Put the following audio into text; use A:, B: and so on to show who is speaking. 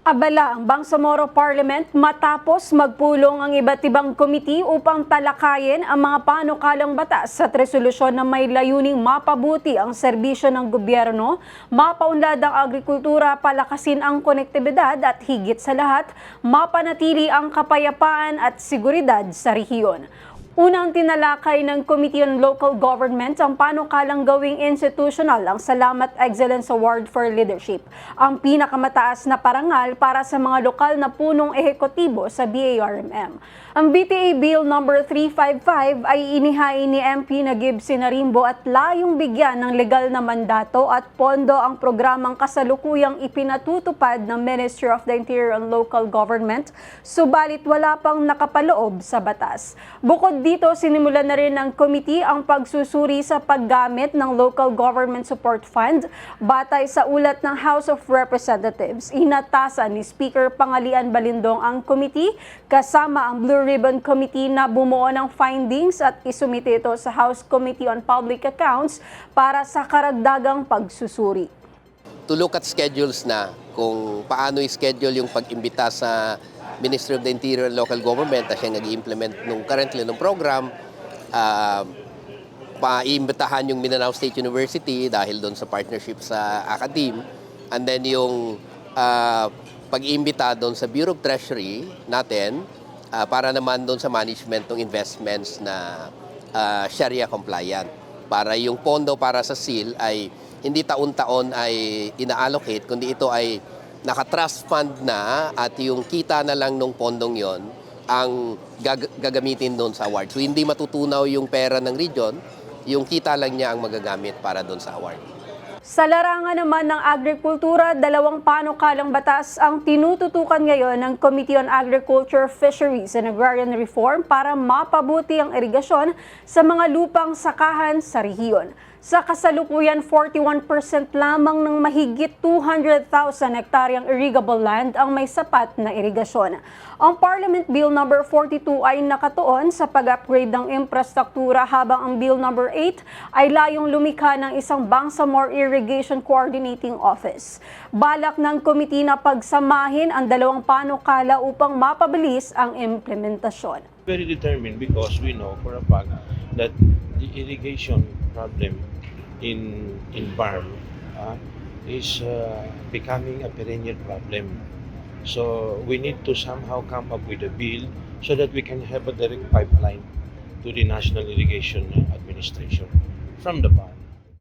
A: Abala ang Bangsamoro Parliament matapos magpulong ang iba't ibang komite upang talakayin ang mga panukalang batas at resolusyon na may layuning mapabuti ang serbisyo ng gobyerno, mapaunlad ang agrikultura, palakasin ang konektibidad at higit sa lahat, mapanatili ang kapayapaan at seguridad sa rehiyon. Unang tinalakay ng Committee on Local Government ang panukalang gawing institutional ang Salamat Excellence Award for Leadership, ang pinakamataas na parangal para sa mga lokal na punong ehekutibo sa BARMM. Ang BTA Bill No. 355 ay inihain ni MP Nagib Sinarimbo at layong bigyan ng legal na mandato at pondo ang programang kasalukuyang ipinatutupad ng Ministry of the Interior and Local Government, subalit wala pang nakapaloob sa batas. Bukod dito, sinimulan na rin ng committee ang pagsusuri sa paggamit ng Local Government Support Fund batay sa ulat ng House of Representatives. Inatasan ni Speaker Pangalian Balindong ang committee kasama ang Blue Ribbon Committee na bumuo ng findings at isumite ito sa House Committee on Public Accounts para sa karagdagang pagsusuri.
B: to look at schedules na kung paano i-schedule yung pag-imbita sa Ministry of the Interior and Local Government na siya nag-implement nung currently nung program. Uh, paimbitahan yung Mindanao State University dahil doon sa partnership sa Akadim. And then yung uh, pag-imbita doon sa Bureau of Treasury natin uh, para naman doon sa management ng investments na uh, Sharia compliant. Para yung pondo para sa SEAL ay hindi taon-taon ay ina-allocate, kundi ito ay naka-trust fund na at yung kita na lang nung pondong yon ang gag- gagamitin doon sa award. So hindi matutunaw yung pera ng region, yung kita lang niya ang magagamit para doon sa award.
A: Sa larangan naman ng agrikultura, dalawang panukalang batas ang tinututukan ngayon ng Committee on Agriculture, Fisheries and Agrarian Reform para mapabuti ang irigasyon sa mga lupang sakahan sa rehiyon. Sa kasalukuyan, 41% lamang ng mahigit 200,000 hektaryang irrigable land ang may sapat na irigasyon. Ang Parliament Bill No. 42 ay nakatuon sa pag-upgrade ng infrastruktura habang ang Bill No. 8 ay layong lumikha ng isang Bangsamoro Irrigation Coordinating Office. Balak ng komite na pagsamahin ang dalawang panukala upang mapabilis ang implementasyon.
C: very determined because we know for a fact that the irrigation problem in in Barm uh, is uh, becoming a perennial problem. So we need to somehow come up with a bill so that we can have a direct pipeline to the National Irrigation Administration from the Barm.